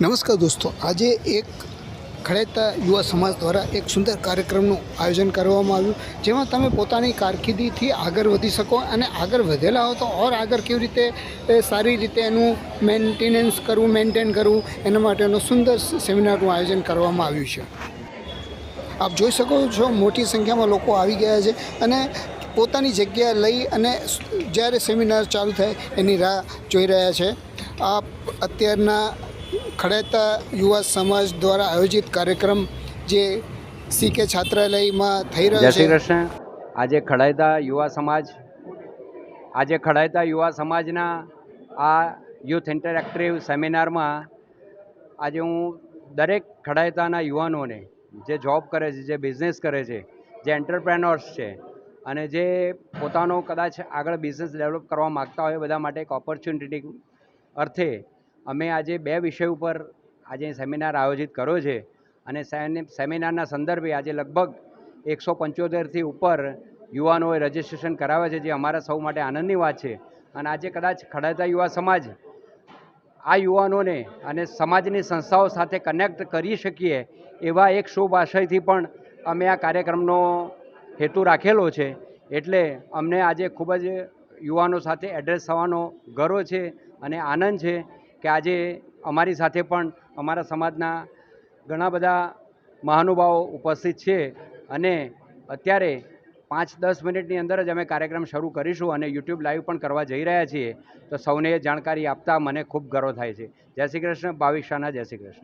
નમસ્કાર દોસ્તો. આજે એક ખડેતા યુવા સમાજ દ્વારા એક સુંદર કાર્યક્રમનું આયોજન કરવામાં આવ્યું, જેમાં તમે પોતાની કારકિર્દીથી આગળ વધી શકો અને આગળ વધેલા હો તો ઓર આગળ કેવી રીતે સારી રીતે એનું મેન્ટેનન્સ કરવું, મેન્ટેન કરવું, એના માટેનું સુંદર સેમિનારનું આયોજન કરવામાં આવ્યું છે. આપ જોઈ શકો છો મોટી સંખ્યામાં લોકો આવી ગયા છે અને પોતાની જગ્યા લઈ અને જ્યારે સેમિનાર ચાલુ થાય એની રાહ જોઈ રહ્યા છે. આપ અત્યારના ખડેતા યુવા સમાજ દ્વારા આયોજિત કાર્યક્રમ જે સી કે છાત્રાલયમાં થઈ જય રહ્યો શ્રી છે કૃષ્ણ. આજે ખડાયતા યુવા સમાજ આજે ખડાયતા યુવા સમાજના આ યુથ ઇન્ટરેક્ટિવ સેમિનારમાં આજે હું દરેક ખડાયતાના યુવાનોને જે જોબ કરે છે જે બિઝનેસ કરે છે જે એન્ટરપ્રેનર્સ છે અને જે પોતાનો કદાચ આગળ બિઝનેસ ડેવલપ કરવા માગતા હોય બધા માટે એક ઓપોર્ચ્યુનિટી અર્થે અમે આજે બે વિષય ઉપર આજે સેમિનાર આયોજિત કર્યો છે અને સેમિનારના સંદર્ભે આજે લગભગ એકસો પંચોતેરથી ઉપર યુવાનોએ રજિસ્ટ્રેશન કરાવે છે, જે અમારા સૌ માટે આનંદની વાત છે. અને આજે કદાચ ખડાતા યુવા સમાજ આ યુવાનોને અને સમાજની સંસ્થાઓ સાથે કનેક્ટ કરી શકીએ એવા એક શુભ આશયથી પણ અમે આ કાર્યક્રમનો હેતુ રાખેલો છે. એટલે અમને આજે ખૂબ જ યુવાનો સાથે એડ્રેસ થવાનો ગર્વ છે અને આનંદ છે. કે આજે અમારી સાથે પણ અમારા સમાજના ઘણા બધા મહાનુભાવો ઉપસ્થિત છે અને અત્યારે પાંચ દસ મિનિટની અંદર જ અમે કાર્યક્રમ શરૂ કરીશું અને યુટ્યુબ લાઈવ પણ કરવા જઈ રહ્યા છીએ. તો સૌને જાણકારી આપતા મને ખૂબ ગર્વ થાય છે. જય શ્રી કૃષ્ણ. ભાવિક શાહના જય શ્રી કૃષ્ણ.